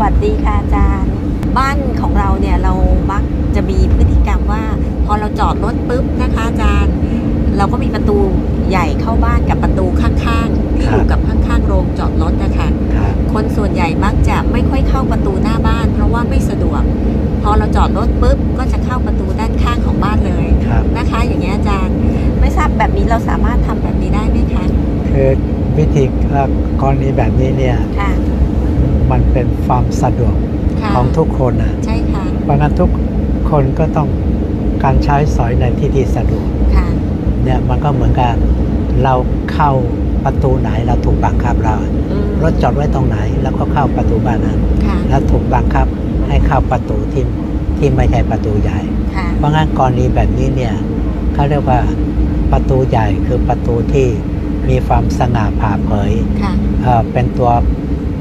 วัสดีค่ะอาจารย์ บ้านของเราเนี่ยเรามักจะมีพฤติกรรมว่า พอเราจอดรถปุ๊บนะคะอาจารย์ เราก็มีประตูใหญ่เข้าบ้านกับประตูข้างๆที่อยู่กับข้างๆโรงจอดรถนะคะครับคนส่วนใหญ่มักจะไม่ค่อยเข้าประตูหน้าบ้าน เพราะว่าไม่สะดวก พอเราจอดรถปุ๊บก็จะเข้าประตูด้านข้างของบ้านเลยครับนะคะ อย่างเงี้ยอาจารย์ ไม่ทราบแบบนี้เราสามารถทำแบบนี้ได้ไหมคะคือวิธีเอ่อกรณีแบบนี้เนี่ยค่ะ มันเป็นความสะดวกค่ะของทุกคนนะใช่ค่ะเพราะงั้นทุกคนก็ต้องการใช้สอยในที่ที่สะดวกค่ะเนี่ยมันก็เหมือนกับเราเข้าประตูไหนเราถูกบังคับเราอืมรถจอดไว้ตรงไหนแล้วก็เข้าประตูบ้านนั้นค่ะแล้วถูกบังคับให้เข้าประตูที่ที่ไม่ใช่ประตูใหญ่ค่ะเพราะงั้นกรณีแบบนี้เนี่ยเขาเรียกว่าประตูใหญ่คือประตูที่มีความสง่าผ่าเผยค่ะเอ่อเป็นตัว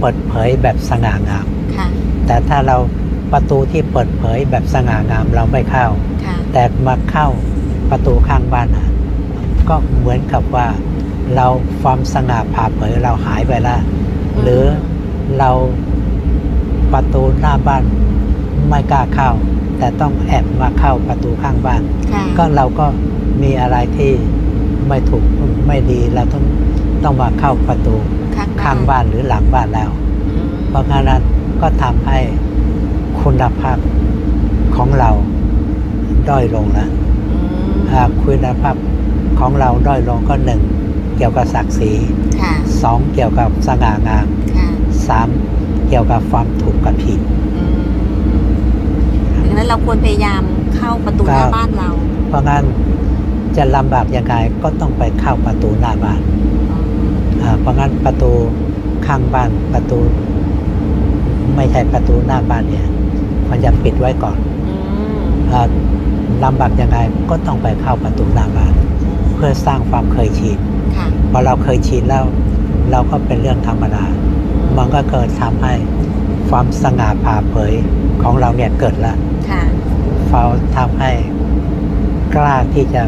เปิดเผยแบบสง่างามค่ะแต่ถ้าเราประตูที่เปิดเผยแบบสง่างามเราไม่เข้าค่ะแต่มาเข้าประตูข้างบ้านอะก็เหมือนกับว่า เราความสง่าผ่าเผยเราหายไปแล้วหรือเราประตูหน้าบ้านไม่กล้าเข้า แต่ต้องแอบมาเข้าประตูข้างบ้านค่ะก็เราก็มีอะไรที่ไม่ถูกไม่ดีเราต้องต้องมาเข้าประตู ข้างข้างบ้านหรือหลังบ้านแล้วอืมเพราะงั้นนั้นก็ทำให้คุณภาพของเราด้อยลงนะอืมอ่าคุณภาพของเราด้อยลงก็หนึ่งเกี่ยวกับศักดิ์ศรีค่ะสองเกี่ยวกับสง่างามค่ะสามเกี่ยวกับความถูกกับผิดอืมดังนั้นเราควรพยายามเข้าประตูหน้าครับบ้านเรา เพราะงั้นจะลำบากยังไงก็ต้องไปเข้าประตูหน้าบ้านอืมอ่า เพราะงั้นประตูข้างบ้านประตู ไม่ใช่ประตูหน้าบ้านเนี่ย มันจะปิดไว้ก่อนอืมอ่าลำบากยังไงก็ต้องไปเข้าประตูหน้าบ้าน เพื่อสร้างความเคยชินค่ะพอเราเคยชินแล้วเราก็เป็นเรื่องธรรมดา มันก็เกิดทำให้ความสง่าผ่าเผยของเราเนี่ยเกิดแล้วค่ะเราทำให้กล้าที่จะ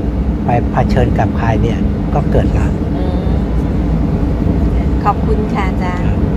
ไปเผชิญกับใครเนี่ยก็เกิดแล้วอืม ขอบคุณค่ะอาจารย์